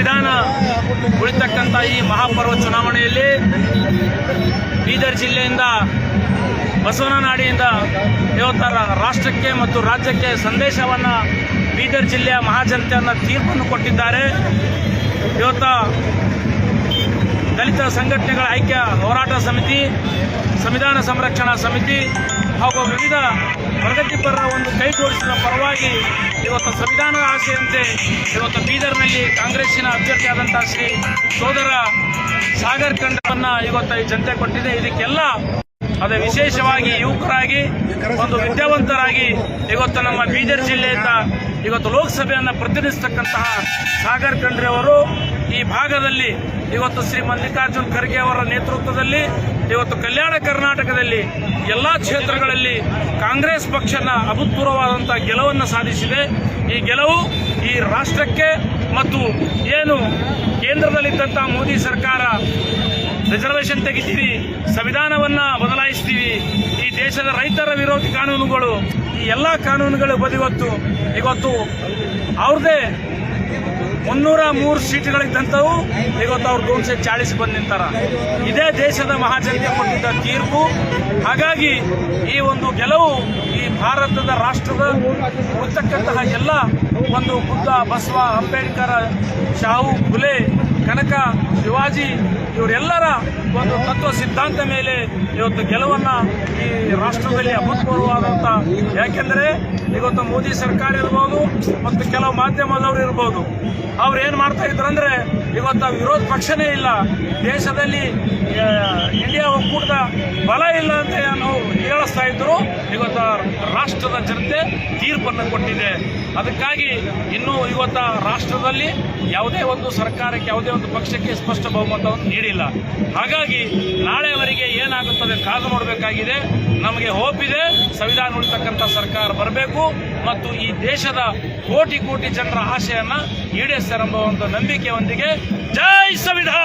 ಸಂವಿಧಾನ ಉಳಿತಕ್ಕಂಥ ಈ ಮಹಾಪರ್ವ ಚುನಾವಣೆಯಲ್ಲಿ ಬೀದರ್ ಜಿಲ್ಲೆಯಿಂದ ಬಸವನನಾಡಿಯಿಂದ ದೇವತರ ರಾಷ್ಟ್ರಕ್ಕೆ ಮತ್ತು ರಾಜ್ಯಕ್ಕೆ ಸಂದೇಶವನ್ನು ಬೀದರ್ ಜಿಲ್ಲೆಯ ಮಹಾಜನತೆಯನ್ನು ತೀರ್ಪನ್ನು ಕೊಟ್ಟಿದ್ದಾರೆ. ಇವತ್ತ ದಲಿತ ಸಂಘಟನೆಗಳ ಐಕ್ಯ ಹೋರಾಟ ಸಮಿತಿ, ಸಂವಿಧಾನ ಸಂರಕ್ಷಣಾ ಸಮಿತಿ ಹಾಗೂ ವಿವಿಧ ಪ್ರಗತಿಪರರ ಒಂದು ಕೈ ಜೋಡಿಸಿದ ಪರವಾಗಿ ಇವತ್ತು ಸಂವಿಧಾನದ ಆಸೆಯಂತೆ ಇವತ್ತು ಬೀದರ್ನಲ್ಲಿ ಕಾಂಗ್ರೆಸ್ಸಿನ ಅಭ್ಯರ್ಥಿಯಾದಂಥ ಶ್ರೀ ಸೋದರ ಸಾಗರ್ ಖಂಡವನ್ನ ಇವತ್ತು ಈ ಜನತೆ ಕೊಟ್ಟಿದೆ. ಇದಕ್ಕೆಲ್ಲ ಅದೇ ವಿಶೇಷವಾಗಿ ಯುವಕರಾಗಿ, ಒಂದು ವಿದ್ಯಾವಂತರಾಗಿ ಇವತ್ತು ನಮ್ಮ ಬೀದರ್ ಜಿಲ್ಲೆಯಿಂದ ಇವತ್ತು ಲೋಕಸಭೆಯನ್ನು ಪ್ರತಿನಿಧಿಸ್ತಕ್ಕಂತಹ ಸಾಗರ್ ಖಂಡ್ರೆ ಅವರು ಈ ಭಾಗದಲ್ಲಿ ಇವತ್ತು ಶ್ರೀ ಮಲ್ಲಿಕಾರ್ಜುನ್ ಖರ್ಗೆ ಅವರ ನೇತೃತ್ವದಲ್ಲಿ ಇವತ್ತು ಕಲ್ಯಾಣ ಕರ್ನಾಟಕದಲ್ಲಿ ಎಲ್ಲ ಕ್ಷೇತ್ರಗಳಲ್ಲಿ ಕಾಂಗ್ರೆಸ್ ಪಕ್ಷನ ಅಭೂತಪೂರ್ವವಾದಂತಹ ಗೆಲುವನ್ನು ಸಾಧಿಸಿದೆ. ಈ ಗೆಲುವು ಈ ರಾಷ್ಟ್ರಕ್ಕೆ ಮತ್ತು ಏನು ಕೇಂದ್ರದಲ್ಲಿದ್ದಂಥ ಮೋದಿ ಸರ್ಕಾರ ರಿಸರ್ವೇಷನ್ ತೆಗಿತೀವಿ, ಸಂವಿಧಾನವನ್ನ ಬದಲಾಯಿಸ್ತೀವಿ, ಈ ದೇಶದ ರೈತರ ವಿರೋಧಿ ಕಾನೂನುಗಳು, ಈ ಎಲ್ಲ ಕಾನೂನುಗಳು ಬದಿವತ್ತು ಇವತ್ತು ಅವ್ರದೇ ಮುನ್ನೂರ ಮೂರು ಸೀಟ್ಗಳಿದ್ದಂಥವು ಇವತ್ತು ಅವ್ರು ದೋನ್ಸೆ ಚಾಳಿಸಿ ಬಂದು ನಿಂತಾರ. ಇದೇ ದೇಶದ ಮಹಾಜನತೆ ಕೊಟ್ಟಿದ್ದ ತೀರ್ಪು. ಹಾಗಾಗಿ ಈ ಒಂದು ಗೆಲುವು ಈ ಭಾರತದ ರಾಷ್ಟ್ರದ ಉಳಿತಕ್ಕಂತಹ ಎಲ್ಲ ಒಂದು ಬುದ್ಧ, ಬಸವ, ಅಂಬೇಡ್ಕರ್, ಶಾಹು, ಫುಲೆ, ಕನಕ, ಶಿವಾಜಿ ಇವರೆಲ್ಲರ ಒಂದು ತತ್ವ ಸಿದ್ಧಾಂತ ಮೇಲೆ ಇವತ್ತು ಗೆಲುವನ್ನು ಈ ರಾಷ್ಟ್ರದಲ್ಲಿ ಅಭೂತಪೂರ್ವವಾದಂತ ಯಾಕೆಂದ್ರೆ ಇವತ್ತು ಮೋದಿ ಸರ್ಕಾರ ಇರ್ಬೋದು ಮತ್ತು ಕೆಲವು ಮಾಧ್ಯಮದವರು ಇರ್ಬೋದು. ಅವ್ರು ಏನು ಮಾಡ್ತಾ ಇದ್ರಂದ್ರೆ ಇವತ್ತು ವಿರೋಧ ಪಕ್ಷನೇ ಇಲ್ಲ. ದೇಶದಲ್ಲಿ ಇಂಡಿಯಾ ಒಕ್ಕೂಟದ ಬಲ ಇಲ್ಲ ಅಂತ ನಾವು ಹೇಳಿಸ್ತಾ ಇದ್ರು. ಇವತ್ತು ರಾಷ್ಟ್ರದ ಜನತೆ ತೀರ್ಪನ್ನು ಕೊಟ್ಟಿದೆ. ಅದಕ್ಕಾಗಿ ಇನ್ನೂ ಇವತ್ತು ರಾಷ್ಟ್ರದಲ್ಲಿ ಯಾವುದೇ ಒಂದು ಸರ್ಕಾರಕ್ಕೆ, ಯಾವುದೇ ಒಂದು ಪಕ್ಷಕ್ಕೆ ಸ್ಪಷ್ಟ ಬಹುಮತವನ್ನು ನೀಡಿಲ್ಲ. ಹಾಗಾಗಿ ನಾಳೆವರೆಗೆ ಏನಾಗುತ್ತದೆ ಕಾದು ನೋಡಬೇಕಾಗಿದೆ. ನಮಗೆ ಹೋಪ್ ಇದೆ. ಸಂವಿಧಾನ ಉಳಿತಕ್ಕಂಥ ಸರ್ಕಾರ ಬರಬೇಕು ಮತ್ತು ಈ ದೇಶದ ಕೋಟಿ ಕೋಟಿ ಜನರ ಆಶಯನ್ನ ಈಡೇರಿಸ್ತಾರೆಂಬ ಒಂದು ನಂಬಿಕೆಯೊಂದಿಗೆ ಜೈ ಸಂವಿಧಾನ!